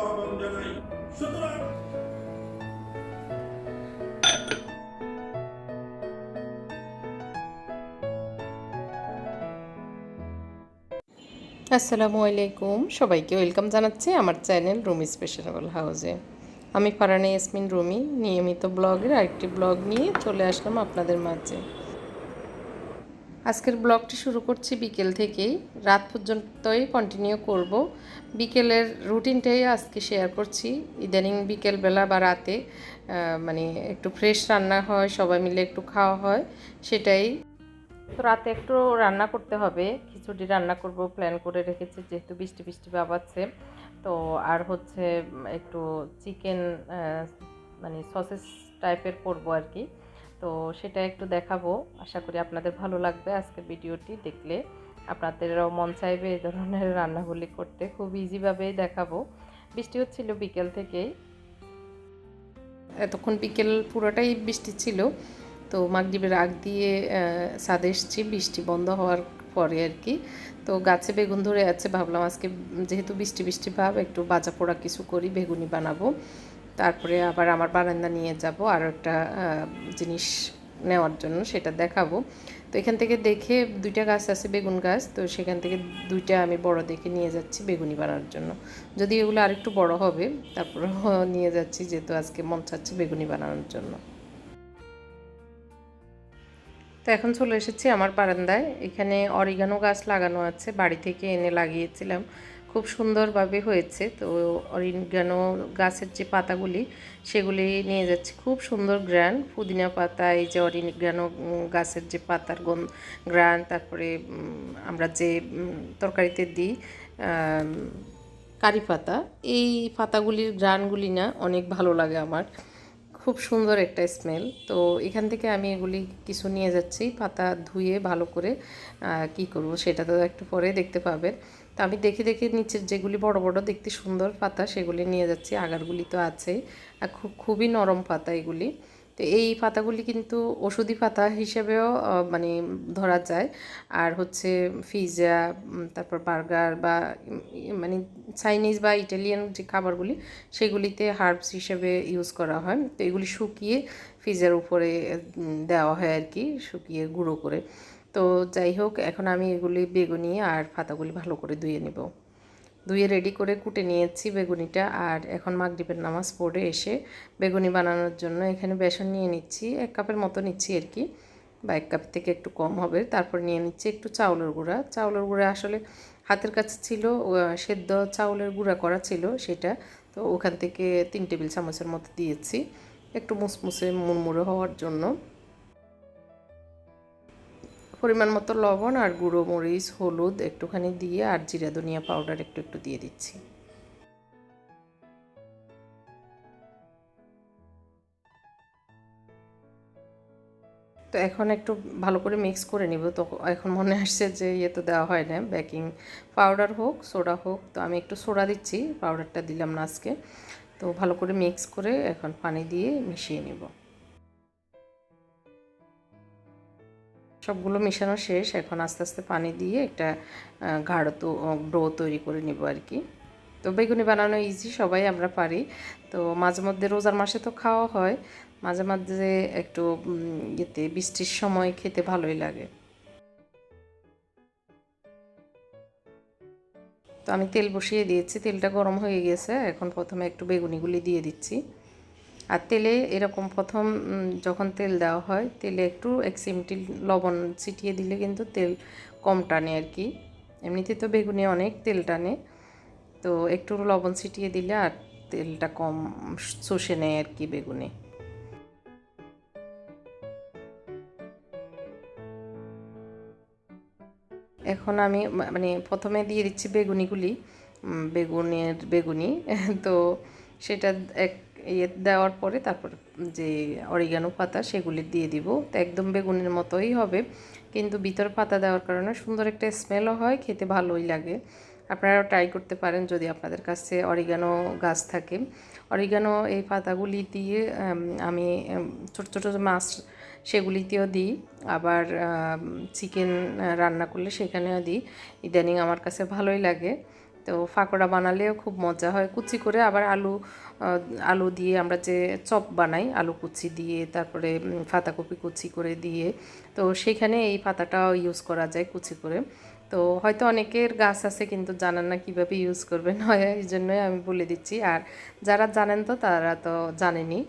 আহ্বান জানাই। সুতরাং আসসালামু আলাইকুম। সবাইকে ওয়েলকাম জানাচ্ছি আমার চ্যানেল রুমি স্পেশাল হাউসে আমি ফারানে ইয়াসমিন রুমি। নিয়মিত ব্লগের আরেকটি ব্লগ নিয়ে চলে আসলাম আপনাদের মাঝে। আজকের ব্লগটি শুরু করছি বিকেল থেকেই। রাত পর্যন্তই কন্টিনিউ করব। বিকেলের রুটিনটাই আজকে শেয়ার করছি। ইদানিং বিকেলবেলা বা রাতে মানে একটু ফ্রেশ রান্না হয়, সবাই মিলে একটু খাওয়া হয়, সেটাই। তো রাতে একটু রান্না করতে হবে। খিচুড়ি রান্না করব প্ল্যান করে রেখেছি, যেহেতু বৃষ্টি বৃষ্টি বাবাচ্ছে। তো আর হচ্ছে একটু চিকেন মানে সসেস টাইপের করব আর কি। তো সেটা একটু দেখাবো। আশা করি আপনাদের ভালো লাগবে আজকের ভিডিওটি দেখলে। আপনাদেরও মন চাইবে এই ধরনের রান্নাগুলি করতে। খুব ইজিভাবেই দেখাবো। বৃষ্টি হচ্ছিল বিকেল থেকেই। এতক্ষণ বিকেল পুরোটাই বৃষ্টি ছিল। তো মাগরিবের আগ দিয়ে ছাদে এসেছি। বৃষ্টি বন্ধ হওয়ার পরে আর কি। তো গাছে বেগুন ধরে আছে। ভাবলাম আজকে যেহেতু বৃষ্টি বৃষ্টি ভাব, একটু বাজা পোড়া কিছু করি, বেগুনি বানাবো। তারপরে আবার আমার বারান্দা নিয়ে যাব আর একটা জিনিস নেওয়ার জন্য, সেটা দেখাবো। তো এখান থেকে দেখে দুইটা গাছ আছে, বেগুন গাছ, তো সেখান থেকে দুইটা আমি বড় দেখে নিয়ে যাচ্ছি বেগুনি বানানোর জন্য। যদি এগুলো আরেকটু বড় হবে তারপরে নিয়ে যাচ্ছি, যেহেতু আজকে মন চাচ্ছে বেগুনি বানানোর জন্য। তো এখন চলে এসেছি আমার বারান্দায়। এখানে অরিগানো গাছ লাগানো আছে, বাড়ি থেকে এনে লাগিয়েছিলাম। খুব সুন্দরভাবে হয়েছে। তো অরিগানো গাছের যে পাতাগুলি, সেগুলি নিয়ে যাচ্ছি। খুব সুন্দর গ্রান পুদিনা পাতা, এই যে অরিগানো গাছের যে পাতার গন গ্রান তারপরে আমরা যে তরকারিতে দিই কারি পাতা, এই পাতাগুলির গ্রানগুলি না অনেক ভালো লাগে আমার। খুব সুন্দর একটা স্মেল। তো এখান থেকে আমি এগুলি কিছু নিয়ে যাচ্ছি, পাতা ধুয়ে ভালো করে কি করব সেটা তো একটু পরে দেখতে পাবেন। তো আমি দেখে দেখে নিচের যেগুলি বড় বড় দেখতে সুন্দর পাতা, সেগুলি নিয়ে যাচ্ছি। আগারগুলি তো আছেই আর খুব, খুবই নরম পাতা এগুলি। তো এই পাতাগুলি কিন্তু ওষুধি পাতা হিসেবেও মানে ধরা যায়। আর হচ্ছে পিৎজা তারপর বার্গার বা মানে চাইনিজ বা ইটালিয়ান যে খাবারগুলি, সেগুলিতে হার্বস হিসেবে ইউজ করা হয়। তো এগুলি শুকিয়ে ফ্রিজের উপরে দেওয়া হয় আর কি, শুকিয়ে গুঁড়ো করে। তো যাই হোক, এখন আমি এগুলি বেগুনি আর পাতাগুলি ভালো করে ধুয়ে নেব। ধুয়ে রেডি করে কুটে নিয়েছি বেগুনিটা আর এখন মাগরিবের নামাজ পড়ে এসে বেগুনি বানানোর জন্য এখানে বেসন নিয়ে নিচ্ছি, এক কাপের মতো নিচ্ছি আর কি। বা এক কাপ থেকে একটু কম হবে, তারপর নিয়ে নিচ্ছি একটু চাউলের গুঁড়া। চাউলের গুঁড়া আসলে হাতের কাছে ছিল সেদ্ধ চাউলের গুঁড়া করা ছিল সেটা। তো ওখান থেকে তিন টেবিল চামচের মতো দিয়েছি, একটু মুসমুসে মুড়মুড়ে হওয়ার জন্য। পরিমাণ মতো লবণ আর গুঁড়ো, মরিচ, হলুদ একটুখানি দিয়ে আর জিরা, ধনিয়া পাউডার একটু একটু দিয়ে দিচ্ছি। তো এখন একটু ভালো করে মিক্স করে নিব। তো এখন মনে আসছে যে ইয়ে তো দেওয়া হয় না বেকিং পাউডার হোক সোডা হোক। তো আমি একটু সোডা দিচ্ছি পাউডারটা দিলাম না আজকে। তো ভালো করে মিক্স করে এখন পানি দিয়ে মিশিয়ে নেব। সবগুলো মেশানো শেষ। এখন আস্তে আস্তে পানি দিয়ে একটা গাঢ় তো ডো তৈরি করে নেব আর কি। তো বেগুনি বানানো ইজি সবাই আমরা পারি। তো মাঝে মধ্যে রোজার মাসে তো খাওয়া হয়। মাঝে মাঝে একটু ইয়েতে বৃষ্টির সময় খেতে ভালোই লাগে। তো আমি তেল বসিয়ে দিয়েছি। তেলটা গরম হয়ে গেছে। এখন প্রথমে একটু বেগুনিগুলি দিয়ে দিচ্ছি। আর তেলে এরকম প্রথম যখন তেল দেওয়া হয়, তেলে একটু এক চিমটি লবণ ছিটিয়ে দিলে কিন্তু তেল কম টানে আর কি। এমনিতে তো বেগুনে অনেক তেল টানে। তো একটু লবণ ছিটিয়ে দিলে আর তেলটা কম চষে নেয় আর কি বেগুনে। এখন আমি মানে প্রথমে দিয়ে দিচ্ছি বেগুনিগুলি বেগুনের বেগুনি। তো সেটা এক ইয়ে দেওয়ার পরে তারপর যে অরিগানো পাতা সেগুলি দিয়ে দিব। তো একদম বেগুনের মতোই হবে। কিন্তু ভিতর পাতা দেওয়ার কারণে সুন্দর একটা স্মেলও হয়, খেতে ভালোই লাগে। আপনারাও ট্রাই করতে পারেন যদি আপনাদের কাছে অরিগানো গাছ থাকে। অরিগানো এই পাতাগুলি দিয়ে আমি ছোট ছোট মাছ সেগুলিতেও দিই। আবার চিকেন রান্না করলে সেখানেও দিই। ইদানিং আমার কাছে ভালোই লাগে। তো ফাকড়া বানালেও খুব মজা হয়। কুচি করে আবার আলু আলু দিয়ে আমরা যে চপ বানাই, আলু কুচি দিয়ে, তারপরে পাতাকপি কুচি করে দিয়ে, তো সেখানে এই পাতাটাও ইউজ করা যায় কুচি করে। তো হয়তো অনেকের গাছ আছে কিন্তু জানেন না কীভাবে ইউজ করবেন, হয় এই জন্যই আমি বলে দিচ্ছি। আর যারা জানেন তো তারা তো জানেনি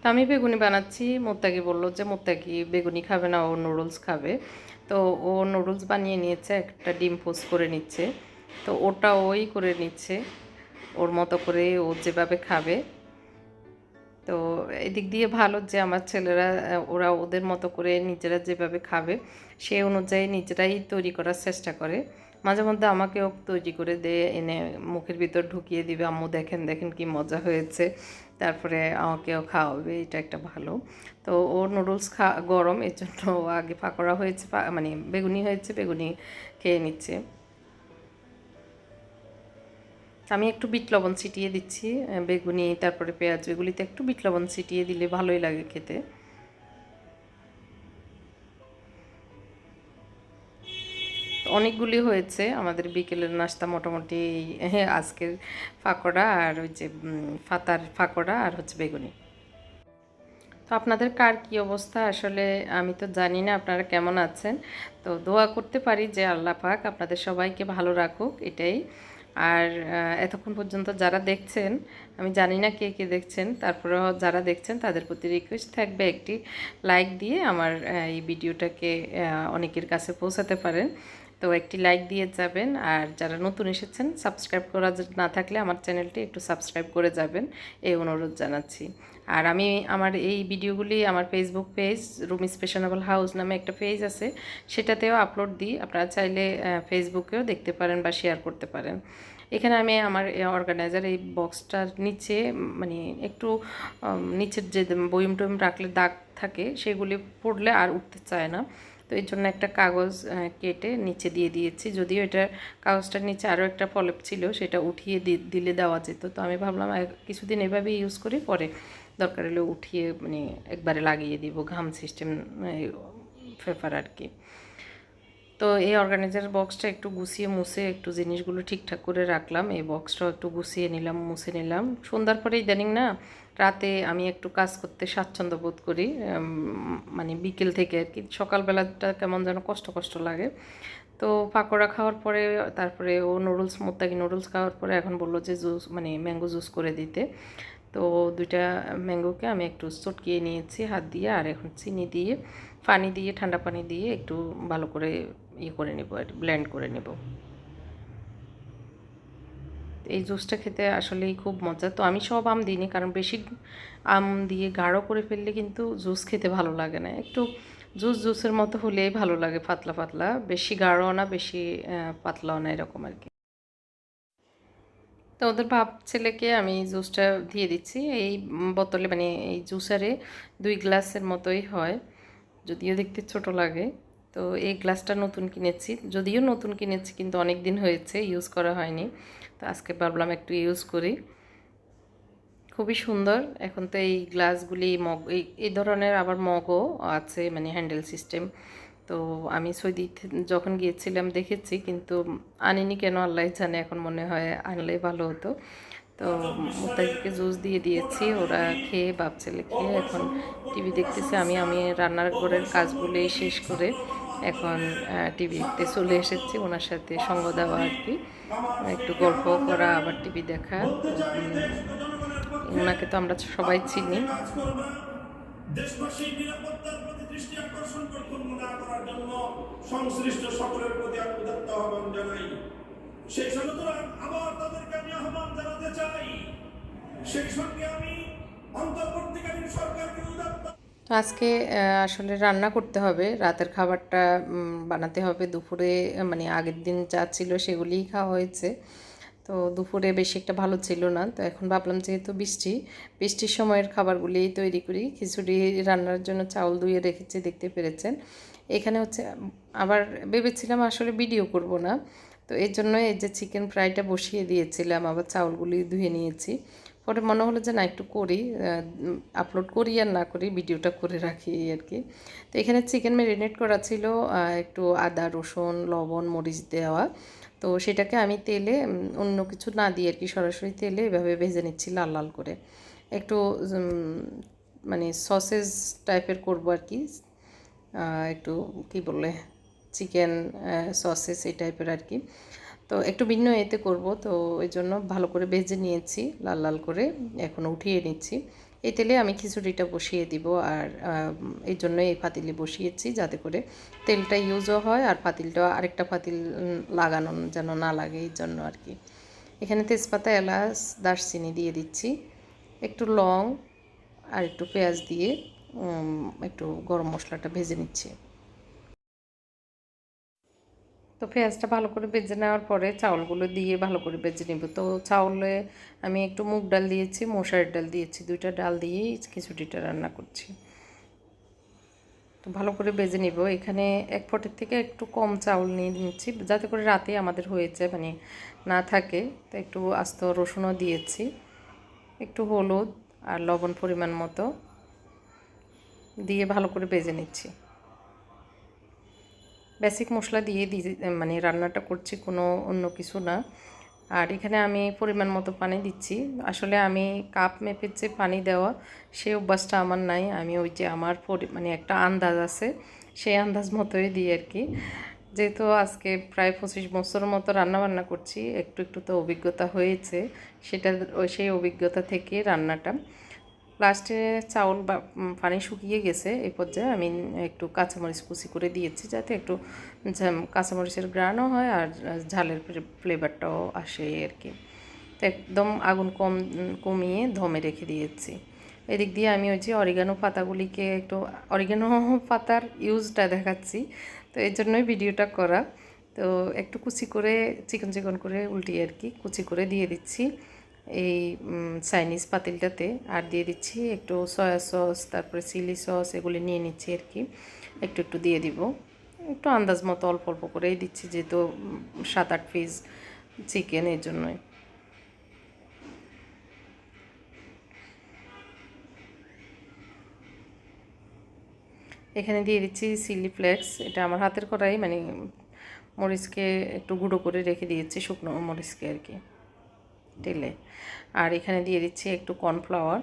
তো আমি বেগুনি বানাচ্ছি। মোত্তাকি বলল যে মোত্তাকি বেগুনি খাবে না, ও নুডলস খাবে। তো ও নুডলস বানিয়ে নিয়েছে, একটা ডিম পোস্ট করে নিচ্ছে। তো ওটা ওই করে নিচ্ছে। ওর মতো করে ও যেভাবে খাবে। তো এদিক দিয়ে ভালো যে আমার ছেলেরা ওরা ওদের মতো করে নিজেরা যেভাবে খাবে সেই অনুযায়ী নিজেরাই তৈরি করার চেষ্টা করে। মাঝে মধ্যে আমাকেও তৈরি করে দিয়ে, এনে মুখের ভিতর ঢুকিয়ে দিবে, আম্মু, দেখেন দেখেন কি মজা হয়েছে। তারপরে আমাকেও খাওয়াবে, এটা একটা ভালো। তো ও নুডলস খা, গরম, এর জন্য আগে পাকোড়া হয়েছে মানে বেগুনি হয়েছে, বেগুনি খেয়ে নিচ্ছে। আমি একটু বিট লবণ ছিটিয়ে দিচ্ছি বেগুনি, তারপরে পেঁয়াজ, এগুলিতে একটু বিট লবণ ছিটিয়ে দিলে ভালোই লাগে খেতে। অনেকগুলি হয়েছে, আমাদের বিকেলের নাস্তা মোটামুটি আজকের পাকোড়া আর ওই যে ফাতার পাকোড়া আর হচ্ছে বেগুনি। তো আপনাদের কার কি অবস্থা? আসলে আমি তো জানি না আপনারা কেমন আছেন। তো দোয়া করতে পারি যে আল্লাহ পাক আপনাদের সবাইকে ভালো রাখুক, এটাই। আর এতক্ষণ পর্যন্ত যারা দেখছেন, আমি জানি না কে কে দেখছেন, তারপরেও যারা দেখছেন, তাদের প্রতি রিকোয়েস্ট থাকবে একটি লাইক দিয়ে আমার এই ভিডিওটাকে অনেকের কাছে পৌঁছাতে পারেন। তো একটি লাইক দিয়ে যাবেন, আর যারা নতুন এসেছেন সাবস্ক্রাইব করা না থাকলে আমার চ্যানেলটি একটু সাবস্ক্রাইব করে যাবেন, এই অনুরোধ জানাচ্ছি। আর আমি আমার এই ভিডিওগুলি আমার ফেসবুক পেজ রুমি স্পেশনেবল হাউস নামে একটা পেজ আছে, সেটাতেও আপলোড দিই। আপনারা চাইলে ফেসবুকেও দেখতে পারেন বা শেয়ার করতে পারেন। এখানে আমি আমার অর্গানাইজার এই বক্সটার নিচে মানে একটু নিচের যে বইম টইম রাখলে দাগ থাকে, সেগুলি পড়লে আর উঠতে চায় না। তো এর জন্য একটা কাগজ কেটে নিচে দিয়ে দিয়েছি। যদিও এটা কাগজটার নিচে আরও একটা পলেপ ছিল, সেটা উঠিয়ে দিলে দেওয়া যেত। তো আমি ভাবলাম কিছুদিন এভাবে ইউজ করি, পরে দরকার হলে উঠিয়ে মানে একবারে লাগিয়ে দিব, ঘাম সিস্টেম পেপার আর কি। তো এই অর্গানাইজার বক্সটা একটু গুছিয়ে মুছে একটু জিনিসগুলো ঠিকঠাক করে রাখলাম, এই বক্সটাও একটু গুছিয়ে নিলাম, মুছে নিলাম। সন্ধ্যার পরে ইদানিং না, রাতে আমি একটু কাজ করতে স্বাচ্ছন্দ্য বোধ করি মানে বিকেল থেকে আর কি, সকালবেলাটা কেমন যেন কষ্ট কষ্ট লাগে। তো পাকোড়া খাওয়ার পরে, তারপরে ও নুডলস মোত্তাকি নুডলস খাওয়ার পরে এখন বলল যে জুস মানে ম্যাঙ্গো জুস করে দিতে। তো দুইটা ম্যাঙ্গোকে আমি একটু চটকিয়ে নিয়েছি, হাত দিয়ে আর এখন চিনি দিয়ে, পানি দিয়ে, ঠান্ডা পানি দিয়ে একটু ভালো করে ইয়ে করে নেব আর ব্লেন্ড করে নেব। এই জুসটা খেতে আসলেই খুব মজা। তো আমি সব আম দিইনি, কারণ বেশি আম দিয়ে গাঢ় করে ফেললে কিন্তু জুস খেতে ভালো লাগে না। একটু জুস জুসের মতো হলেই ভালো লাগে, পাতলা পাতলা। বেশি গাঢ়ও না, বেশি পাতলাও না, এরকম আর কি। তো ওদের বাপ ছেলেকে আমি জুসটা দিয়ে দিচ্ছি। এই বোতলে মানে এই জুসারে দুই গ্লাসের মতোই হয়, যদিও দেখতে ছোট লাগে। তো এই গ্লাসটা নতুন কিনেছি, যদিও নতুন কিনেছি কিন্তু অনেক দিন হয়েছে, ইউজ করা হয়নি। তো আজকে ভাবলাম একটু ইউজ করি। খুবই সুন্দর। এখন তো এই গ্লাসগুলি মগ এই ধরনের আবার মগও আছে মানে হ্যান্ডেল সিস্টেম। তো আমি সৌদি যখন গিয়েছিলাম দেখেছি, কিন্তু আনিনি কেন আল্লাহ জানে, এখন মনে হয় আনলেই ভালো হতো। তো মোত্তাকিকে জুস দিয়ে দিয়েছি, ওরা খেয়ে বাপ ছেলে খেয়ে এখন টিভি দেখতেছে, আমি আমি রান্নার ঘরের কাজগুলি শেষ করে এখন টিভি দেখতে চলে এসেছি, ওনার সাথে সঙ্গ দেওয়া আর কি। একটু গল্প করা, আবার টিভি দেখা। ওনাকে তো আমরা সবাই চিনি। দৃষ্টি আকর্ষণ করতে না করার জন্য সংশ্লিষ্ট সকলের প্রতি আমি উদাত্ত আহ্বান জানাই। সেই সুতরাং আবার তাদেরকে আমি আহ্বান জানাতে চাই। সেই সঙ্গে আমি অন্তর্বর্তীকালীন সরকারকে উদাত্ত তো আজকে আসলে রান্না করতে হবে। রাতের খাবারটা বানাতে হবে। দুপুরে মানে আগের দিন যা ছিল সেগুলিই খাওয়া হয়েছে। তো দুপুরে বেশি একটা ভালো ছিল না। তো এখন ভাবলাম যেহেতু বৃষ্টি, বৃষ্টির সময়ের খাবারগুলি তৈরি করি। খিচুড়ি রান্নার জন্য চাউল ধুয়ে রেখেছি, দেখতে পেরেছেন। এখানে হচ্ছে আবার ভেবেছিলাম আসলে ভিডিও করব না। তো এর জন্য এই যে চিকেন ফ্রাইটা বসিয়ে দিয়েছিলাম, আবার চাউলগুলি ধুয়ে নিয়েছি। পরে মনে হলো যে না, একটু করি আপলোড করি আর না করি, ভিডিওটা করে রাখি আর কি। তো এখানে চিকেন ম্যারিনেট করা ছিল একটু আদা, রসুন, লবণ, মরিচ দেওয়া। তো সেটাকে আমি তেলে অন্য কিছু না দিয়ে আর কি সরাসরি তেলে এভাবে ভেজে নিচ্ছি লাল লাল করে। একটু মানে সসেজ টাইপের করব আর কি। একটু কি বলে চিকেন সসেস এই টাইপের আর কি। তো একটু ভিন্ন এতে করব। তো এই জন্য ভালো করে ভেজে নিয়েছি, লাল লাল করে এখন উঠিয়ে নিচ্ছি। এই তেলে আমি খিচুড়িটা বসিয়ে দিব আর এই জন্য এই পাতিলে বসিয়েছি যাতে করে তেলটা ইউজও হয় আর পাতিলটা আরেকটা পাতিল লাগানো যেন না লাগে এই জন্য আর কি। এখানে তেজপাতা, এলাচ, দারচিনি দিয়ে দিচ্ছি। একটু লং আর একটু পেঁয়াজ দিয়ে একটু গরম মশলাটা ভেজে নিচ্ছি। তো পেঁয়াজটা ভালো করে ভেজে নেওয়ার পরে চাউলগুলো দিয়ে ভালো করে ভেজে নেব। তো চাউলে আমি একটু মুগ ডাল দিয়েছি মশারির ডাল দিয়েছি, দুইটা ডাল দিয়েই খিচুড়িটা রান্না করছি। তো ভালো করে বেজে নিব। এখানে এক ফটের থেকে একটু কম চাউল নিয়ে নিচ্ছি, যাতে করে রাতে আমাদের হয়েছে মানে না থাকে। তো একটু আস্ত রসুনও দিয়েছি, একটু হলুদ আর লবণ পরিমাণ মতো দিয়ে ভালো করে বেজে নিচ্ছি। বেসিক মশলা দিয়ে দিয়ে মানে রান্নাটা করছি কোনো অন্য কিছু না। আর এখানে আমি পরিমাণ মতো পানি দিচ্ছি। আসলে আমি কাপ মেপের যে পানি দেওয়া সেই অভ্যাসটা আমার নাই। আমি ওই যে আমার মানে একটা আন্দাজ আছে, সেই আন্দাজ মতোই দিই আর কি। যেহেতু আজকে প্রায় পঁচিশ বছরের মতো রান্না বান্না করছি, একটু একটু তো অভিজ্ঞতা হয়েছে সেটা সেই অভিজ্ঞতা থেকে রান্নাটা। লাস্টে চাউল বা পানি শুকিয়ে গেছে এই পর্যায়ে আমি একটু কাঁচামরিচ কুচি করে দিয়েছি যাতে একটু কাঁচামরিচের গ্রানও হয় আর ঝালের ফ্লেভারটাও আসে আর কি। তো একদম আগুন কম কমিয়ে ধমে রেখে দিয়েছি। এদিক দিয়ে আমি ওই যে অরিগানো পাতাগুলিকে একটু, অরিগানো পাতার ইউজটা দেখাচ্ছি। তো এই জন্যই ভিডিওটা করা। তো একটু কুচি করে, চিকন চিকন করে উল্টিয়ে আর কি, কুচি করে দিয়ে দিচ্ছি। এই চাইনিজ পাতিলটাতে আর দিয়ে দিচ্ছি একটু সয়া সস তারপরে চিলি সস এগুলি নিয়ে নিচ্ছি আর কি। একটু একটু দিয়ে দিব। একটু আন্দাজ মতো অল্প অল্প করেই দিচ্ছি যেহেতু সাত আট পিস চিকেন এর জন্যই। এখানে দিয়ে দিচ্ছি চিলি ফ্লেক্স এটা আমার হাতের করাই মানে মরিচকে একটু গুঁড়ো করে রেখে দিয়েছি শুকনো মরিচকে আর কি। তেলে। আর এখানে দিয়ে দিচ্ছি একটু কর্নফ্লাওয়ার।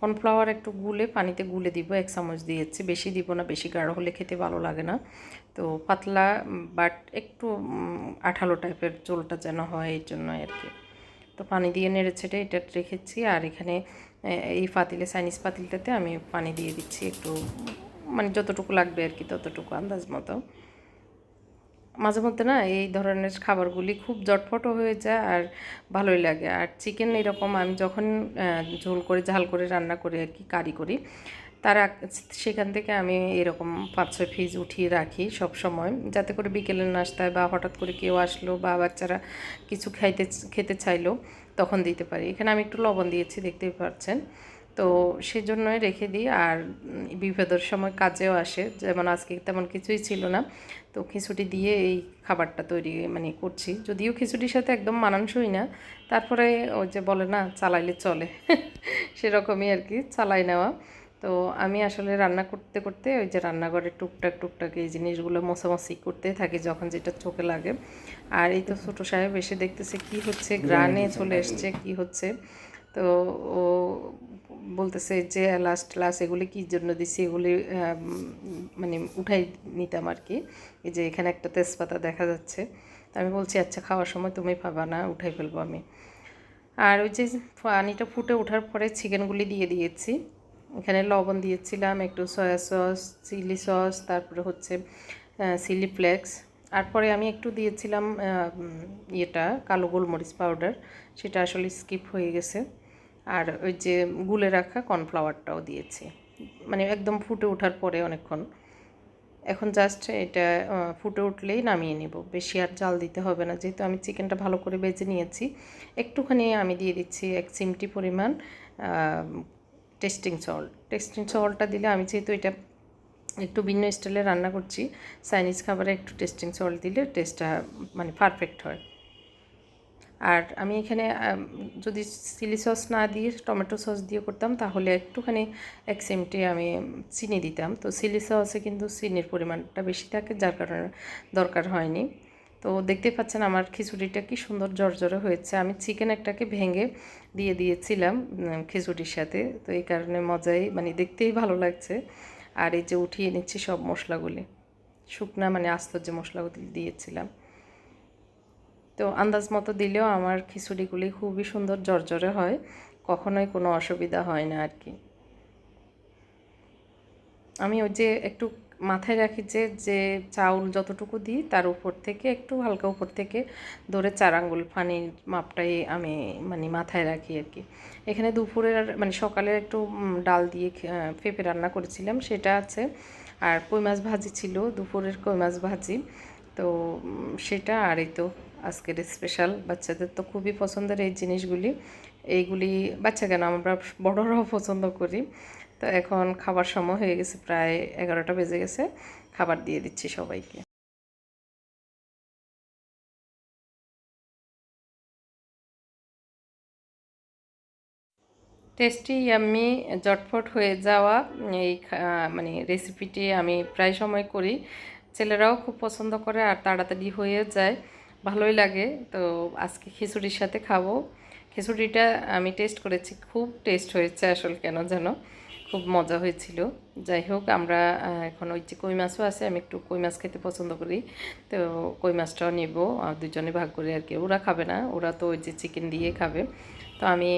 কর্নফ্লাওয়ার একটু গুলে পানিতে গুলে দিব, এক চামচ দিয়েছি বেশি দিব না, বেশি গাঢ় হলে খেতে ভালো লাগে না। তো পাতলা বাট একটু আঠালো টাইপের চোলটা যেন হয় এই জন্য আর কি। তো পানি দিয়ে নেড়ে ছেড়ে এটা রেখেছি। আর এখানে এই পাতিলে, চাইনিজ পাতিলটাতে আমি পানি দিয়ে দিচ্ছি একটু মানে যতটুকু লাগবে আর কি ততটুকু আন্দাজ মতো। মাঝে মধ্যে না এই ধরনের খাবারগুলি খুব জটফটও হয়ে যায় আর ভালোই লাগে। আর চিকেন এরকম আমি যখন ঝোল করে, ঝাল করে রান্না করি আর কি, কারি করি, তার সেখান থেকে আমি এরকম পাঁচ ছয় পিস উঠিয়ে রাখি সব সময় যাতে করে বিকেলের নাস্তায় বা হঠাৎ করে কেউ আসলো বা বাচ্চারা কিছু খাইতে, খেতে চাইলো, তখন দিতে পারি। এখানে আমি একটু লবণ দিয়েছি, দেখতেই পাচ্ছেন। তো সেজন্যই রেখে দিই। আর উম, বিপদের সময় কাজেও আসে যেমন আজকে তেমন কিছুই ছিল না। তো খিচুড়ি দিয়ে এই খাবারটা তৈরি মানে করছি। যদিও খিচুড়ির সাথে একদম মানানসই না তারপরে ওই যে বলে না চালাইলে চলে। সেরকমই আর কি চালাই নেওয়া। তো আমি আসলে রান্না করতে করতে ওই যে রান্নাঘরে টুকটাক টুকটাক এই জিনিসগুলো মোছামছি করতে থাকি যখন যেটা চোখে লাগে। আর এই তো ছোটো সাহেব এসে দেখতেছে কি হচ্ছে গ্রানে চলে এসছে কি হচ্ছে। তো ও বলতেছে যে লাস্ট ক্লাস এগুলি কী জন্য দিছি? এগুলি মানে উঠাই নিতাম আর কি। এই যে এখানে একটা তেজপাতা দেখা যাচ্ছে। আমি বলছি আচ্ছা খাওয়ার সময় তুমি পাবা না, উঠাই ফেলব আমি। আর ওই যে পানিটা ফুটে ওঠার পরে চিকেনগুলি দিয়ে দিয়েছি। এখানে লবণ দিয়েছিলাম, একটু সয়া সস, চিলি সস, তারপরে হচ্ছে চিলি ফ্লেক্স। আর পরে আমি একটু দিয়েছিলাম ইয়েটা, কালো গোলমরিচ পাউডার। সেটা আসলে স্কিপ হয়ে গেছে। আর ওই যে গুলে রাখা কর্নফ্লাওয়ারটাও দিয়েছি। মানে একদম ফুটে ওঠার পরে অনেকক্ষণ। এখন জাস্ট এটা ফুটে উঠলেই নামিয়ে নেব। বেশি আর জাল দিতে হবে না। যেহেতু আমি চিকেনটা ভালো করে বেজে নিয়েছি, একটুখানি আমি দিয়ে দিচ্ছি এক চিমটি পরিমাণ টেস্টিং সল্ট টেস্টিং সল্টটা দিলে আমি যেহেতু এটা একটু ভিন্ন স্টাইলে রান্না করছি চাইনিজ খাবারে একটু টেস্টিং সল্ট দিলে টেস্টটা মানে পারফেক্ট হয়। আর আমি এখানে যদি চিলি সস না দিয়ে, টমেটো সস দিয়ে করতাম, তাহলে একটুখানি এক চিমটি আমি চিনি দিতাম। তো চিলি সসে কিন্তু চিনির পরিমাণটা বেশি থাকে, যার কারণে দরকার হয়নি। তো দেখতে পাচ্ছেন আমার খিচুড়িটা কি সুন্দর জর্জরে হয়েছে। আমি চিকেন একটাকে ভেঙে দিয়ে দিয়েছিলাম খিচুড়ির সাথে। তো এই কারণে মজাই মানে দেখতেই ভালো লাগছে। আর এই যে উঠিয়ে নিচ্ছি সব মশলাগুলি। শুকনা মানে আস্ত যে মশলাগুলি দিয়েছিলাম। তো আন্দাজ মতো দিলেও আমার খিচুড়িগুলি খুবই সুন্দর জর্জরে হয়, কখনোই কোনো অসুবিধা হয় না আর কি আমি ওই যে একটু মাথায় রাখি যে যে চাউল যতটুকু দিই তার উপর থেকে, একটু হালকা উপর থেকে ধরে চার আঙ্গুল পানির মাপটাই আমি মানে মাথায় রাখি আর কি এখানে দুপুরের মানে সকালে একটু ডাল দিয়ে পেঁপে রান্না করেছিলাম, সেটা আছে। আর কই মাছ ভাজি ছিল, দুপুরের কই মাছ ভাজি। তো সেটা আর এই তো। আজকের স্পেশাল বাচ্চাদের তো খুবই পছন্দের এই জিনিসগুলি। এইগুলি বাচ্চা কেন? আমরা বড়রাও পছন্দ করি। তো এখন খাবার সময় হয়ে গেছে, প্রায় এগারোটা বেজে গেছে। খাবার দিয়ে দিচ্ছি সবাইকে। টেস্টি আমি জটফট হয়ে যাওয়া এই মানে রেসিপিটি আমি প্রায় সময় করি। ছেলেরাও খুব পছন্দ করে আর তাড়াতাড়ি হয়ে যায়। ভালোই লাগে। তো আজকে খিচুড়ির সাথে খাব। খিচুড়িটা আমি টেস্ট করেছি, খুব টেস্ট হয়েছে আসলে কেন যেন। খুব মজা হয়েছিল। যাই হোক, আমরা এখন ওই যে কই মাছও আছে, আমি একটু কই মাছ খেতে পছন্দ করি। তো কই মাছটাও নেব দুজনে ভাগ করে আর কি। ওরা খাবে না, ওরা তো ওই যে চিকেন দিয়ে খাবে। তো আমি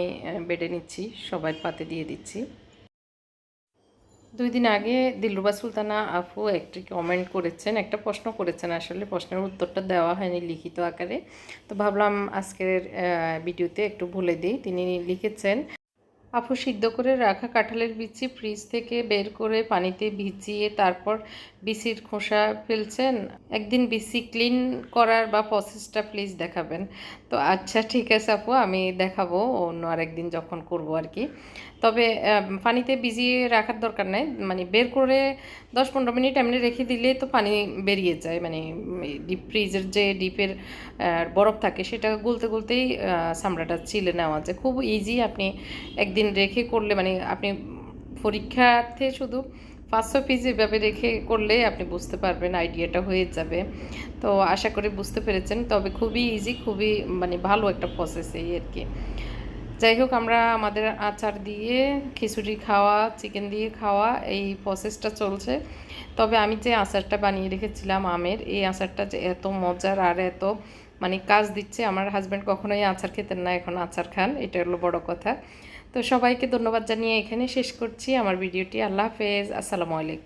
বেডে নিচ্ছি, সবাই পাতে দিয়ে দিচ্ছি। দুই দিন আগে দিলরুবা সুলতানা আপু একটি কমেন্ট করেছেন, একটা প্রশ্ন করেছেন আসলে, প্রশ্নের উত্তরটা দেওয়া হয়নি লিখিত আকারে। তো ভাবলাম আজকের ভিডিওতে একটু বলে দিই। তিনি লিখেছেন, আপু সিদ্ধ করে রাখা কাঁঠালের বিচি ফ্রিজ থেকে বের করে পানিতে ভিজিয়ে তারপর বিচির খোসা ফেলছেন। একদিন বিচি ক্লিন করার বা প্রসেসটা প্লিজ দেখাবেন। তো আচ্ছা ঠিক আছে আপু, আমি দেখাবো, অন্য আরেকদিন যখন করব আর কি। তবে পানিতে ভিজিয়ে রাখার দরকার নেই। মানে বের করে দশ পনেরো মিনিট এমনি রেখে দিলেই তো পানি বেরিয়ে যায়। মানে ডিপ ফ্রিজের যে ডিপের বরফ থাকে সেটা গুলতে গুলতেই চামড়াটা ছিলে নেওয়া যায়। খুব ইজি আপনি একদিন রেখে করলে মানে আপনি পরীক্ষার্থে শুধু পাঁচশো পিস এভাবে রেখে করলে আপনি বুঝতে পারবেন আইডিয়াটা হয়ে যাবে। তো আশা করি বুঝতে পেরেছেন। তবে খুবই ইজি খুবই মানে ভালো একটা প্রসেস এই আর কি। যাই হোক, আমরা আমাদের আচার দিয়ে, খিচুড়ি খাওয়া চিকেন দিয়ে খাওয়া, এই প্রসেসটা চলছে। তবে আমি যে আচারটা বানিয়ে রেখেছিলাম আমের, এই আচারটা যে এত মজার আর এত মানে কাজ দিচ্ছে, আমার হাজব্যান্ড কখনোই আচার খেতেন না, এখন আচার খান, এটা হলো বড় কথা। তো সবাইকে ধন্যবাদ জানিয়ে এখানে শেষ করছি। আমার ভিডিওটি আল্লাহ হাফেজ। আসসালামু আলাইকুম।